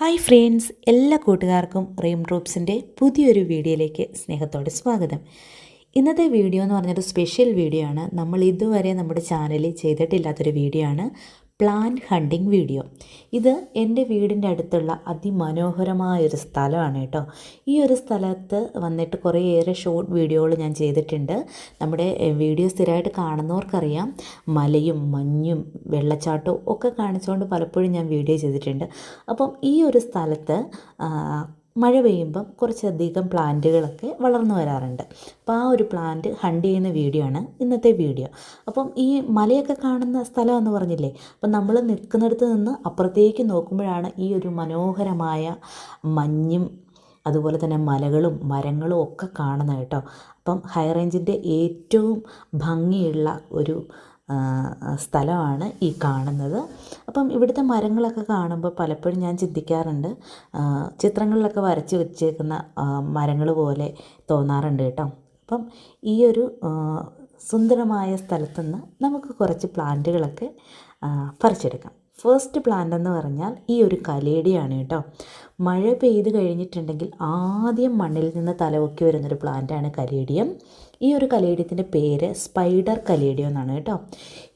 Hi friends എല്ലാ കൂട്ടുകാർക്കും റീം ഡ്രോപ്സിന്റെ പുതിയൊരു വീഡിയോയിലേക്ക് സ്നേഹത്തോടെ സ്വാഗതം. ഇന്നത്തെ വീഡിയോ എന്ന് പറഞ്ഞൊരു സ്പെഷ്യൽ വീഡിയോ ആണ്. നമ്മൾ ഇതുവരെ നമ്മുടെ ചാനലിൽ ചെയ്തിട്ടില്ലാത്തൊരു വീഡിയോ ആണ്. Plant hunting video. ഇത് എന്റെ വീടിന്റെ അടുത്തുള്ള അതിമനോഹരമായൊരു സ്ഥലമാണ് കേട്ടോ. ഈ ഒരു സ്ഥലത്ത് വന്നിട്ട് കുറേയേറെ ഷോർട്ട് വീഡിയോകൾ ഞാൻ ചെയ്തിട്ടുണ്ട്. നമ്മുടെ വീഡിയോ സ്ഥിരമായിട്ട് കാണുന്നവർക്കറിയാം. മലയും മഞ്ഞും വെള്ളച്ചാട്ടവും ഒക്കെ കാണിച്ചുകൊണ്ട് പലപ്പോഴും ഞാൻ വീഡിയോ ചെയ്തിട്ടുണ്ട്. അപ്പം ഈ ഒരു സ്ഥലത്ത് മഴ പെയ്യുമ്പം കുറച്ചധികം പ്ലാന്റുകളൊക്കെ വളർന്നു വരാറുണ്ട്. അപ്പോൾ ആ ഒരു പ്ലാന്റ് ഹണ്ട് ചെയ്യുന്ന വീഡിയോ ആണ് ഇന്നത്തെ വീഡിയോ. അപ്പം ഈ മലയൊക്കെ കാണുന്ന സ്ഥലം എന്ന് പറഞ്ഞില്ലേ അപ്പം നമ്മൾ നിൽക്കുന്നിടത്ത് നിന്ന് അപ്പുറത്തേക്ക് നോക്കുമ്പോഴാണ് ഈ ഒരു മനോഹരമായ മഞ്ഞും അതുപോലെ തന്നെ മലകളും മരങ്ങളും ഒക്കെ കാണുന്നത് കേട്ടോ. അപ്പം ഹൈ റേഞ്ചിന്റെ ഏറ്റവും ഭംഗിയുള്ള ഒരു സ്ഥലമാണ് ഈ കാണുന്നത്. അപ്പം ഇവിടുത്തെ മരങ്ങളൊക്കെ കാണുമ്പോൾ പലപ്പോഴും ഞാൻ ചിന്തിക്കാറുണ്ട് ചിത്രങ്ങളിലൊക്കെ വരച്ച് വെച്ചേക്കുന്ന മരങ്ങൾ പോലെ തോന്നാറുണ്ട് കേട്ടോ. അപ്പം ഈ ഒരു സുന്ദരമായ സ്ഥലത്തുനിന്ന് നമുക്ക് കുറച്ച് പ്ലാന്റുകളൊക്കെ പറിച്ചെടുക്കാം. ഫസ്റ്റ് പ്ലാന്റ് എന്ന് പറഞ്ഞാൽ ഈ ഒരു കലേടിയാണ് കേട്ടോ. മഴ പെയ്ത് കഴിഞ്ഞിട്ടുണ്ടെങ്കിൽ ആദ്യം മണ്ണിൽ നിന്ന് തലവൊക്കി വരുന്നൊരു പ്ലാന്റാണ് കലേടിയം. ഈ ഒരു കലേഡിയത്തിന്റെ പേര് സ്പൈഡർ കലേഡിയം എന്നാണ് കേട്ടോ.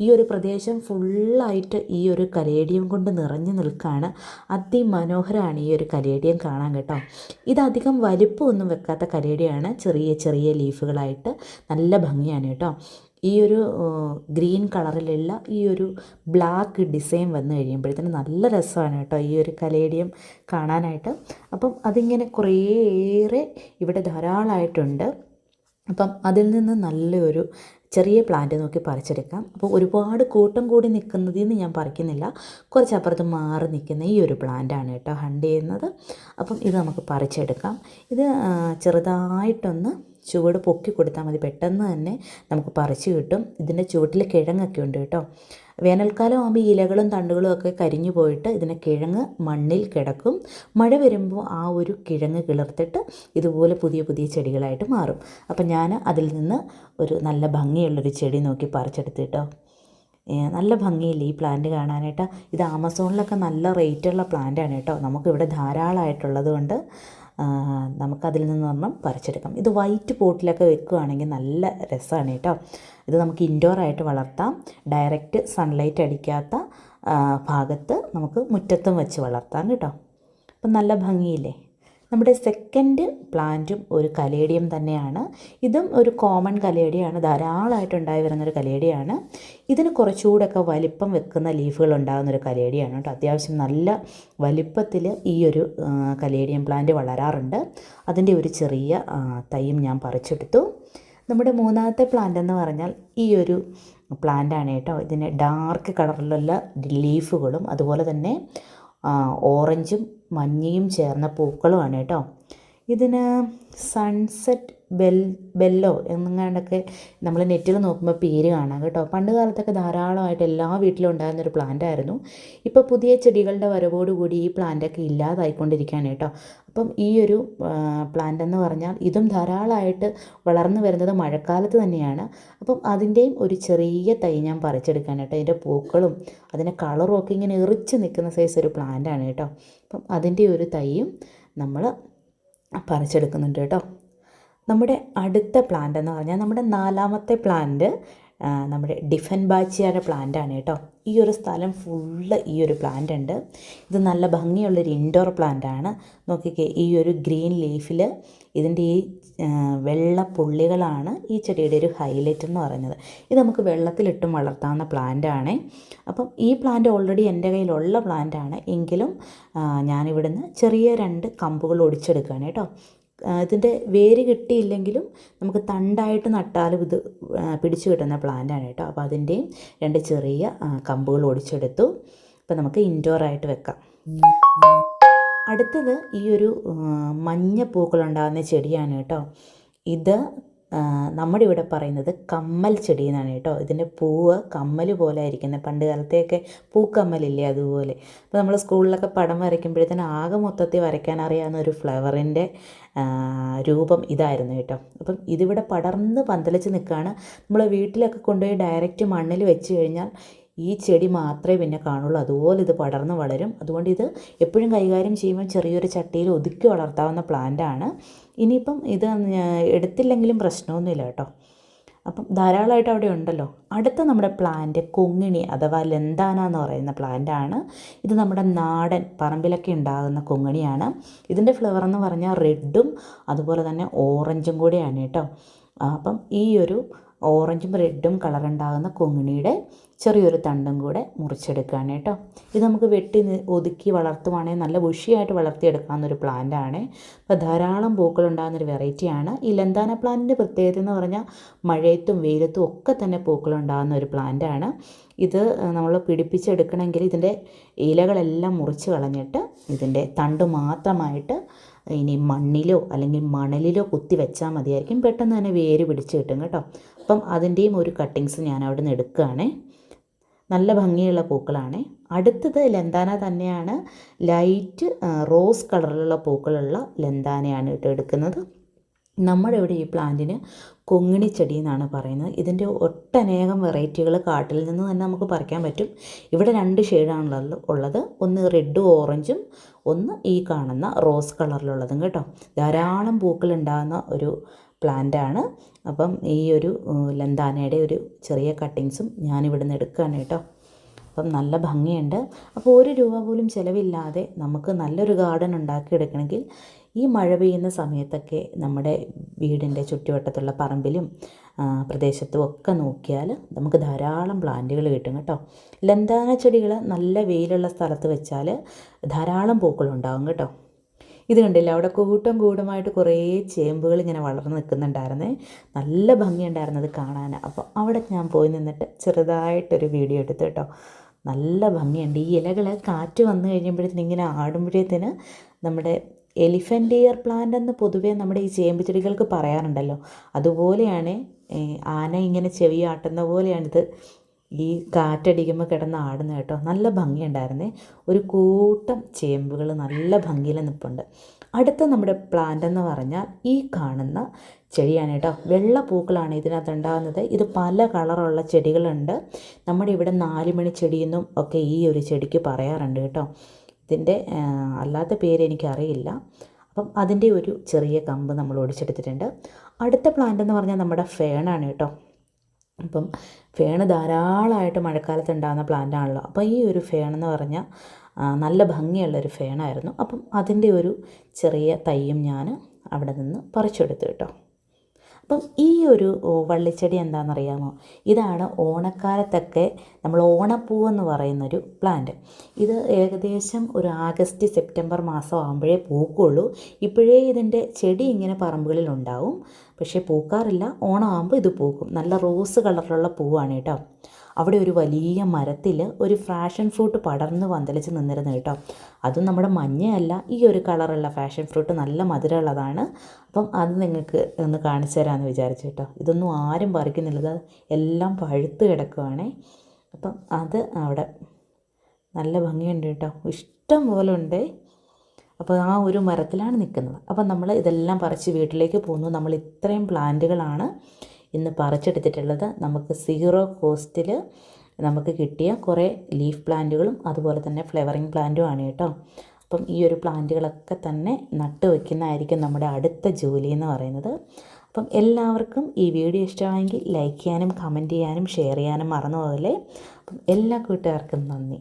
ഈ ഒരു പ്രദേശം ഫുള്ളായിട്ട് ഈ ഒരു കലേടിയം കൊണ്ട് നിറഞ്ഞു നിൽക്കുകയാണ് അതിമനോഹരമാണ് ഈ ഒരു കലേടിയം കാണാൻ കേട്ടോ. ഇതധികം വലിപ്പമൊന്നും വെക്കാത്ത കലേടിയാണ്. ചെറിയ ചെറിയ ലീഫുകളായിട്ട് നല്ല ഭംഗിയാണ് കേട്ടോ. ഈ ഒരു ഗ്രീൻ കളറിലുള്ള ഈ ഒരു ബ്ലാക്ക് ഡിസൈൻ വന്നു കഴിയുമ്പോഴത്തേന് നല്ല രസമാണ് കേട്ടോ ഈ ഒരു കലേഡിയം കാണാനായിട്ട്. അപ്പം അതിങ്ങനെ കുറേയേറെ ഇവിടെ ധാരാളമായിട്ടുണ്ട് അപ്പം അതിൽ നിന്ന് നല്ലൊരു ചെറിയ പ്ലാന്റ് നോക്കി പറിച്ചെടുക്കാം. അപ്പോൾ ഒരുപാട് കൂട്ടം കൂടി നിൽക്കുന്നതിൽ നിന്ന് ഞാൻ പറിക്കുന്നില്ല. കുറച്ചപ്പുറത്ത് മാറി നിൽക്കുന്ന ഈ ഒരു പ്ലാന്റാണ് കേട്ടോ ഹണ്ട് ചെയ്യുന്നത്. അപ്പം ഇത് നമുക്ക് പറിച്ചെടുക്കാം. ഇത് ചെറുതായിട്ടൊന്ന് ചുവട് പൊക്കി കൊടുത്താൽ മതി. പെട്ടെന്ന് തന്നെ നമുക്ക് പറിച്ച് കിട്ടും. ഇതിന്റെ ചുവട്ടിൽ കിഴങ്ങൊക്കെ ഉണ്ട് കേട്ടോ. വേനൽക്കാലം ആകുമ്പോൾ ഇലകളും തണ്ടുകളും ഒക്കെ കരിഞ്ഞു പോയിട്ട് ഇതിനെ കിഴങ്ങ് മണ്ണിൽ കിടക്കും. മഴ വരുമ്പോൾ ആ ഒരു കിഴങ്ങ് കിളിർത്തിട്ട് ഇതുപോലെ പുതിയ പുതിയ ചെടികളായിട്ട് മാറും. അപ്പം ഞാൻ അതിൽ നിന്ന് ഒരു നല്ല ഭംഗിയുള്ളൊരു ചെടി നോക്കി പറിച്ചെടുത്ത് കേട്ടോ. നല്ല ഭംഗിയില്ലേ ഈ പ്ലാന്റ് കാണാനായിട്ട്? ഇത് ആമസോണിലൊക്കെ നല്ല റേറ്റുള്ള പ്ലാന്റാണ് കേട്ടോ. നമുക്കിവിടെ ധാരാളമായിട്ടുള്ളത് കൊണ്ട് നമുക്കതിൽ നിന്ന് ഒരെണ്ണം പറിച്ചെടുക്കാം. ഇത് വൈറ്റ് പോട്ടിലൊക്കെ വെക്കുകയാണെങ്കിൽ നല്ല രസമാണ് കേട്ടോ. ഇത് നമുക്ക് ഇൻഡോർ ആയിട്ട് വളർത്താം. ഡയറക്റ്റ് സൺലൈറ്റ് അടിക്കാത്ത ഭാഗത്ത് നമുക്ക് മുറ്റത്തും വെച്ച് വളർത്താം കേട്ടോ. അപ്പം നല്ല ഭംഗിയില്ലേ? നമ്മുടെ സെക്കൻഡ് പ്ലാന്റും ഒരു കലേഡിയം തന്നെയാണ്. ഇതും ഒരു കോമൺ കലേഡിയാണ്. ധാരാളമായിട്ട് ഉണ്ടായി വരുന്നൊരു കലേഡിയാണ്. ഇതിന് കുറച്ചുകൂടെയൊക്കെ വലിപ്പം വെക്കുന്ന ലീഫുകൾ ഉണ്ടാകുന്ന ഒരു കലേഡിയാണ് കേട്ടോ. അത്യാവശ്യം നല്ല വലിപ്പത്തിൽ ഈ ഒരു കലേഡിയം പ്ലാന്റ് വളരാറുണ്ട്. അതിന്റെ ഒരു ചെറിയ തൈയും ഞാൻ പറിച്ചെടുത്തു. നമ്മുടെ മൂന്നാമത്തെ പ്ലാന്റ് എന്ന് പറഞ്ഞാൽ ഈ ഒരു പ്ലാന്റാണ് കേട്ടോ. ഇതിന് ഡാർക്ക് കളറിലുള്ള ലീഫുകളും അതുപോലെ തന്നെ ഓറഞ്ചും മഞ്ഞയും ചേർന്ന പൂക്കളുമാണ് കേട്ടോ. ഇതിന് സൺസെറ്റ് ബെൽ ബെല്ലോ എന്നെങ്ങാണ്ടൊക്കെ നമ്മൾ നെറ്റിൽ നോക്കുമ്പോൾ പേര് കാണാം കേട്ടോ. പണ്ട് കാലത്തൊക്കെ ധാരാളമായിട്ട് എല്ലാ വീട്ടിലും ഉണ്ടായിരുന്നൊരു പ്ലാന്റ് ആയിരുന്നു. ഇപ്പോൾ പുതിയ ചെടികളുടെ വരവോടുകൂടി ഈ പ്ലാന്റൊക്കെ ഇല്ലാതായിക്കൊണ്ടിരിക്കുകയാണ് കേട്ടോ. അപ്പം ഈ ഒരു പ്ലാന്റ് എന്ന് പറഞ്ഞാൽ ഇതും ധാരാളമായിട്ട് വളർന്നു വരുന്നത് മഴക്കാലത്ത് തന്നെയാണ്. അപ്പം അതിന്റെയും ഒരു ചെറിയ തൈ ഞാൻ പറിച്ചെടുക്കാൻ കേട്ടോ. അതിന്റെ പൂക്കളും അതിന്റെ കളറും ഒക്കെ ഇങ്ങനെ എറിച്ച് നിൽക്കുന്ന സൈസ് ഒരു പ്ലാന്റാണ് കേട്ടോ. അപ്പം അതിന്റെ ഒരു തൈയും നമ്മൾ പറിച്ചെടുക്കുന്നുണ്ട് കേട്ടോ. നമ്മുടെ അടുത്ത പ്ലാന്റ് എന്ന് പറഞ്ഞാൽ നമ്മുടെ നാലാമത്തെ പ്ലാന്റ് നമ്മുടെ ഡിഫൻ ബാച്ചിയാരുടെ പ്ലാന്റ് ആണ് കേട്ടോ. ഈ ഒരു സ്ഥലം ഫുള്ള് ഈ ഒരു പ്ലാന്റ് ഉണ്ട്. ഇത് നല്ല ഭംഗിയുള്ളൊരു ഇൻഡോർ പ്ലാന്റ് ആണ്. നോക്കിക്കേ ഈ ഒരു ഗ്രീൻ ലീഫിൽ ഇതിന്റെ ഈ വെള്ള പുള്ളികളാണ് ഈ ചെടിയുടെ ഒരു ഹൈലൈറ്റ് എന്ന് പറയുന്നത്. ഇത് നമുക്ക് വെള്ളത്തിലിട്ടും വളർത്താവുന്ന പ്ലാന്റ് ആണ്. അപ്പം ഈ പ്ലാന്റ് ഓൾറെഡി എന്റെ കയ്യിലുള്ള പ്ലാന്റ് ആണ്. എങ്കിലും ഞാനിവിടുന്ന് ചെറിയ രണ്ട് കമ്പുകൾ ഒടിച്ചെടുക്കുകയാണ് കേട്ടോ. ഇതിന്റെ വേര് കിട്ടിയില്ലെങ്കിലും നമുക്ക് തണ്ടായിട്ട് നട്ടാലും ഇത് പിടിച്ചു കിട്ടുന്ന പ്ലാന്റാണ് കേട്ടോ. അപ്പോൾ അതിന്റെയും രണ്ട് ചെറിയ കമ്പുകൾ ഒടിച്ചെടുത്തു. അപ്പോൾ നമുക്ക് ഇൻഡോർ ആയിട്ട് വെക്കാം. അടുത്തത് ഈ ഒരു മഞ്ഞ പൂക്കളുണ്ടാകുന്ന ചെടിയാണ് കേട്ടോ. ഇത് നമ്മുടെ ഇവിടെ പറയുന്നത് കമ്മൽ ചെടി എന്നാണ് കേട്ടോ. ഇതിന്റെ പൂവ് കമ്മൽ പോലെ ആയിരിക്കുന്നത്. പണ്ട് കാലത്തെയൊക്കെ പൂക്കമ്മലില്ലേ അതുപോലെ. അപ്പോൾ നമ്മൾ സ്കൂളിലൊക്കെ പടം വരയ്ക്കുമ്പോഴത്തേന് ആകെ മൊത്തത്തിൽ വരയ്ക്കാൻ അറിയാവുന്ന ഒരു ഫ്ലവറിന്റെ രൂപം ഇതായിരുന്നു കേട്ടോ. അപ്പം ഇതിവിടെ പടർന്ന് പന്തലിച്ച് നിൽക്കുകയാണ്. നമ്മൾ വീട്ടിലൊക്കെ കൊണ്ടുപോയി ഡയറക്റ്റ് മണ്ണിൽ വെച്ച് കഴിഞ്ഞാൽ ഈ ചെടി മാത്രമേ പിന്നെ കാണുള്ളൂ. അതുപോലെ ഇത് പടർന്ന് വളരും. അതുകൊണ്ട് ഇത് എപ്പോഴും കൈകാര്യം ചെയ്യുമ്പോൾ ചെറിയൊരു ചട്ടിയിൽ ഒതുക്കി വളർത്താവുന്ന പ്ലാന്റാണ് ഇനിയിപ്പം ഇത് എടുത്തില്ലെങ്കിലും പ്രശ്നമൊന്നുമില്ല കേട്ടോ. അപ്പം ധാരാളമായിട്ട് അവിടെ ഉണ്ടല്ലോ. അടുത്ത നമ്മുടെ പ്ലാന്റ് കൊങ്ങിണി അഥവാ ലെന്താന എന്ന് പറയുന്ന പ്ലാന്റാണ് ഇത് നമ്മുടെ നാടൻ പറമ്പിലൊക്കെ ഉണ്ടാകുന്ന കൊങ്ങിണിയാണ്. ഇതിന്റെ ഫ്ലവർ എന്ന് പറഞ്ഞാൽ റെഡും അതുപോലെ തന്നെ ഓറഞ്ചും കൂടിയാണ് കേട്ടോ. അപ്പം ഈ ഒരു ഓറഞ്ചും റെഡും കളർ ഉണ്ടാകുന്ന കൊങ്ങിണിയുടെ ചെറിയൊരു തണ്ടും കൂടെ മുറിച്ചെടുക്കുകയാണ് കേട്ടോ. ഇത് നമുക്ക് വെട്ടി ഒതുക്കി വളർത്തുവാണെങ്കിൽ നല്ല ബുഷിയായിട്ട് വളർത്തിയെടുക്കാവുന്നൊരു പ്ലാന്റ് ആണ്. അപ്പോൾ ധാരാളം പൂക്കൾ ഉണ്ടാകുന്നൊരു വെറൈറ്റിയാണ് ഈ ലന്താന പ്ലാന്റിന്റെ പ്രത്യേകത എന്ന് പറഞ്ഞാൽ മഴയത്തും വെയിലത്തും ഒക്കെ തന്നെ പൂക്കൾ ഉണ്ടാകുന്ന ഒരു പ്ലാന്റ് ആണ്. ഇത് നമ്മൾ പിടിപ്പിച്ചെടുക്കണമെങ്കിൽ ഇതിന്റെ ഇലകളെല്ലാം മുറിച്ച് കളഞ്ഞിട്ട് ഇതിന്റെ തണ്ട് മാത്രമായിട്ട് ഇനി മണ്ണിലോ അല്ലെങ്കിൽ മണലിലോ കുത്തി വെച്ചാൽ മതിയായിരിക്കും. പെട്ടെന്ന് തന്നെ വേര് പിടിച്ച് കിട്ടും കേട്ടോ. അപ്പം അതിന്റെയും ഒരു കട്ടിങ്സ് ഞാൻ അവിടെ നിന്ന് എടുക്കുകയാണേ. നല്ല ഭംഗിയുള്ള പൂക്കളാണ്. അടുത്തത് ലെന്താന തന്നെയാണ്. ലൈറ്റ് റോസ് കളറിലുള്ള പൂക്കളുള്ള ലെന്താനയാണ് കേട്ടോ എടുക്കുന്നത്. നമ്മുടെ ഇവിടെ ഈ പ്ലാന്റിന് കൊങ്ങിണിച്ചെടി എന്നാണ് പറയുന്നത്. ഇതിന്റെ ഒട്ടനേകം വെറൈറ്റികൾ കാട്ടിൽ നിന്ന് തന്നെ നമുക്ക് പറിക്കാൻ പറ്റും. ഇവിടെ രണ്ട് ഷെയ്ഡാണുള്ളത് ഉള്ളത്. ഒന്ന് റെഡും ഓറഞ്ചും ഒന്ന് ഈ കാണുന്ന റോസ് കളറിലുള്ളതും കേട്ടോ. ധാരാളം പൂക്കൾ ഉണ്ടാകുന്ന ഒരു പ്ലാന്റാണ്. അപ്പം ഈ ഒരു ലന്താനയുടെ ഒരു ചെറിയ കട്ടിങ്സും ഞാനിവിടുന്ന് എടുക്കുകയാണ് കേട്ടോ. അപ്പം നല്ല ഭംഗിയുണ്ട്. അപ്പോൾ ഒരു രൂപ പോലും ചിലവില്ലാതെ നമുക്ക് നല്ലൊരു ഗാർഡൻ ഉണ്ടാക്കിയെടുക്കണമെങ്കിൽ ഈ മഴ പെയ്യുന്ന സമയത്തൊക്കെ നമ്മുടെ വീടിന്റെ ചുറ്റുവട്ടത്തുള്ള പറമ്പിലും പ്രദേശത്തും ഒക്കെ നോക്കിയാൽ നമുക്ക് ധാരാളം പ്ലാന്റുകൾ കിട്ടും കേട്ടോ. ലന്താന ചെടികൾ നല്ല വെയിലുള്ള സ്ഥലത്ത് വെച്ചാൽ ധാരാളം പൂക്കളുണ്ടാകും കേട്ടോ. ഇത് കണ്ടില്ല? അവിടെ കൂട്ടം കൂടുമായിട്ട് കുറേ ചേമ്പുകൾ ഇങ്ങനെ വളർന്ന് നിൽക്കുന്നുണ്ടായിരുന്നേ. നല്ല ഭംഗിയുണ്ടായിരുന്നത് കാണാൻ. അപ്പോൾ അവിടെ ഞാൻ പോയി നിന്നിട്ട് ചെറുതായിട്ടൊരു വീഡിയോ എടുത്തു കേട്ടോ. നല്ല ഭംഗിയുണ്ട്. ഈ ഇലകൾ കാറ്റ് വന്നു കഴിയുമ്പോഴത്തേന് ഇങ്ങനെ ആടുമ്പോഴത്തേന് നമ്മുടെ എലിഫന്റ് ഇയർ പ്ലാന്റ് എന്ന് പൊതുവേ നമ്മുടെ ഈ ചേമ്പ് ചെടികൾക്ക് പറയാറുണ്ടല്ലോ. അതുപോലെയാണ് ആന ഇങ്ങനെ ചെവി ആട്ടുന്ന പോലെയാണിത്. ഈ കാറ്റടിക്കുമ്പോൾ കിടന്ന് ആടുന്ന കേട്ടോ. നല്ല ഭംഗിയുണ്ടായിരുന്നേ. ഒരു കൂട്ടം ചേമ്പുകൾ നല്ല ഭംഗിയിൽ നിൽപ്പുണ്ട് അടുത്ത നമ്മുടെ പ്ലാന്റ് എന്ന് പറഞ്ഞാൽ ഈ കാണുന്ന ചെടിയാണ് കേട്ടോ. വെള്ള പൂക്കളാണ് ഇതിനകത്ത് ഉണ്ടാകുന്നത്. ഇത് പല കളറുള്ള ചെടികളുണ്ട്. നമ്മുടെ ഇവിടെ നാലുമണി ചെടിയെന്നും ഒക്കെ ഈ ഒരു ചെടിക്ക് പറയാറുണ്ട് കേട്ടോ. ഇതിന്റെ അല്ലാത്ത പേര് എനിക്കറിയില്ല. അപ്പം അതിന്റെ ഒരു ചെറിയ കമ്പ് നമ്മൾ ഒടിച്ചെടുത്തിട്ടുണ്ട്. അടുത്ത പ്ലാന്റ് എന്ന് പറഞ്ഞാൽ നമ്മുടെ ഫേണാണ് കേട്ടോ. അപ്പം ഫേണ് ധാരാളമായിട്ട് മഴക്കാലത്ത് ഉണ്ടാകുന്ന പ്ലാന്റ് ആണല്ലോ. അപ്പോൾ ഈ ഒരു ഫേൺ എന്ന് പറഞ്ഞാൽ നല്ല ഭംഗിയുള്ളൊരു ഫേണായിരുന്നു. അപ്പം അതിന്റെ ഒരു ചെറിയ തയ്യും ഞാൻ അവിടെ നിന്ന് പറിച്ചെടുത്തു കേട്ടോ. അപ്പം ഈ ഒരു വള്ളിച്ചെടി എന്താണെന്നറിയാമോ? ഇതാണ് ഓണക്കാലത്തൊക്കെ നമ്മൾ ഓണപ്പൂ ഓണപ്പൂവെന്ന് പറയുന്നൊരു പ്ലാന്റ്. ഇത് ഏകദേശം ഒരു ആഗസ്റ്റ് സെപ്റ്റംബർ മാസം ആകുമ്പോഴേ പൂക്കുള്ളൂ. ഇപ്പോഴേ ഇതിന്റെ ചെടി ഇങ്ങനെ പറമ്പുകളിൽ ഉണ്ടാവും പക്ഷേ പൂക്കാറില്ല. ഓണമാകുമ്പോൾ ഇത് പൂക്കും. നല്ല റോസ് കളറിലുള്ള പൂവാണ് കേട്ടോ. അവിടെ ഒരു വലിയ മരത്തിൽ ഒരു ഫാഷൻ ഫ്രൂട്ട് പടർന്ന് പന്തലിച്ച് നിന്നിരുന്നു കേട്ടോ. അതും നമ്മുടെ മഞ്ഞയല്ല ഈ ഒരു കളറുള്ള ഫാഷൻ ഫ്രൂട്ട് നല്ല മധുരമുള്ളതാണ്. അപ്പം അത് നിങ്ങൾക്ക് ഒന്ന് കാണിച്ചു തരാമെന്ന് വിചാരിച്ചു കേട്ടോ. ഇതൊന്നും ആരും പറിക്കുന്നില്ല എല്ലാം പഴുത്ത് കിടക്കുവാണേ. അപ്പം അത് അവിടെ നല്ല ഭംഗിയുണ്ട് കേട്ടോ. ഇഷ്ടം പോലെ ഉണ്ട്. അപ്പോൾ ആ ഒരു മരത്തിലാണ് നിൽക്കുന്നത്. അപ്പം നമ്മൾ ഇതെല്ലാം പറിച്ച് വീട്ടിലേക്ക് പോകുന്നു നമ്മൾ ഇത്രയും പ്ലാന്റുകളാണ്. ഇന്ന് പറിച്ചെടുത്തിട്ടുള്ളത് നമുക്ക് സീറോ കോസ്റ്റിൽ നമുക്ക് കിട്ടിയ കുറേ ലീഫ് പ്ലാന്റുകളും അതുപോലെ തന്നെ ഫ്ലവറിങ് പ്ലാന്റും ആണ് കേട്ടോ. അപ്പം ഈ ഒരു പ്ലാന്റുകളൊക്കെ തന്നെ നട്ട് വയ്ക്കുന്നതായിരിക്കും നമ്മുടെ അടുത്ത ജോലി എന്ന് പറയുന്നത്. അപ്പം എല്ലാവർക്കും ഈ വീഡിയോ ഇഷ്ടമായെങ്കിൽ ലൈക്ക് ചെയ്യാനും കമന്റ് ചെയ്യാനും ഷെയർ ചെയ്യാനും മറന്നു പോകല്ലേ. അപ്പം എല്ലാ കൂട്ടുകാർക്കും നന്ദി.